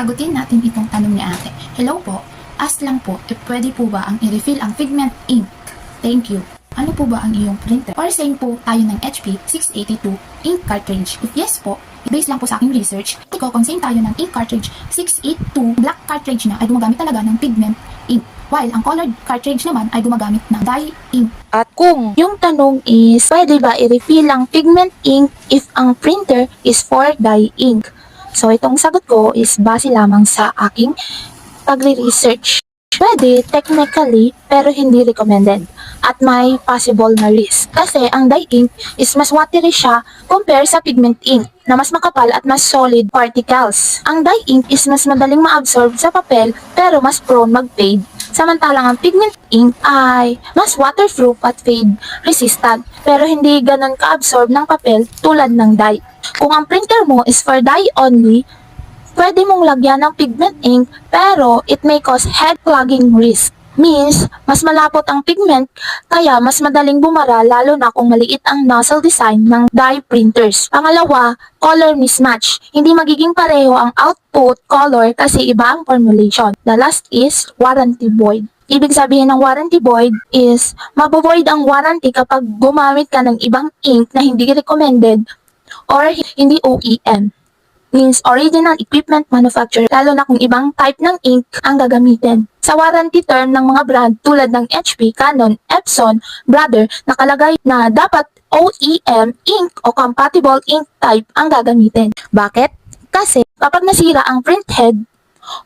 Sagutin natin itong tanong ni ate. Hello po, ask lang po if pwede po ba ang i-refill ang pigment ink? Thank you. Ano po ba ang iyong printer? Or same po tayo ng HP 682 ink cartridge. If yes po, based lang po sa aking research, iko kung same tayo ng ink cartridge 682 black cartridge na ay gumagamit talaga ng pigment ink. While ang colored cartridge naman ay gumagamit ng dye ink. At kung yung tanong is, pwede ba i-refill ang pigment ink if ang printer is for dye ink? So, itong sagot ko is base lamang sa aking pagre-research. Pwede, technically, pero hindi recommended. At may possible na risk. Kasi ang dye ink is mas watery siya compare sa pigment ink na mas makapal at mas solid particles. Ang dye ink is mas madaling ma-absorb sa papel pero mas prone mag-fade. Samantalang ang pigment ink ay mas waterproof at fade resistant pero hindi ganon ka-absorb ng papel tulad ng dye. Kung ang printer mo is for dye only, pwede mong lagyan ng pigment ink pero it may cause head clogging risk. Means, mas malapot ang pigment kaya mas madaling bumara lalo na kung maliit ang nozzle design ng dye printers. Pangalawa, color mismatch. Hindi magiging pareho ang output color kasi iba ang formulation. The last is warranty void. Ibig sabihin ng warranty void is mabovoid ang warranty kapag gumamit ka ng ibang ink na hindi recommended or hindi OEM means original equipment manufacturer lalo na kung ibang type ng ink ang gagamitin. Sa warranty term ng mga brand tulad ng HP, Canon, Epson, Brother, nakalagay na dapat OEM ink o compatible ink type ang gagamitin. Bakit? Kasi kapag nasira ang printhead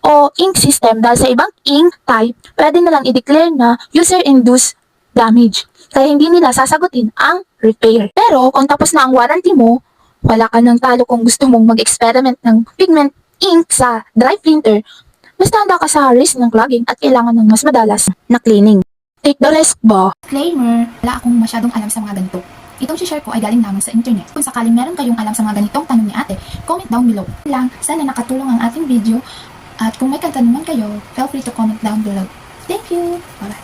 o ink system dahil sa ibang ink type, pwede na lang i-declare na user-induced damage. Kaya hindi nila sasagutin ang repair. Pero kung tapos na ang warranty mo, wala ka ng talo kung gusto mong mag-experiment ng pigment ink sa dry printer, mas tanda ka sa risk ng clogging at kailangan ng mas madalas na cleaning. Take the risk ba? Disclaimer, wala akong masyadong alam sa mga ganito. Itong share ko ay galing lamang sa internet. Kung sakaling meron kayong alam sa mga ganitong tanong ni ate, comment down below. Lang, sana nakatulong ang ating video. At kung may katanungan kayo, feel free to comment down below. Thank you! Bye-bye!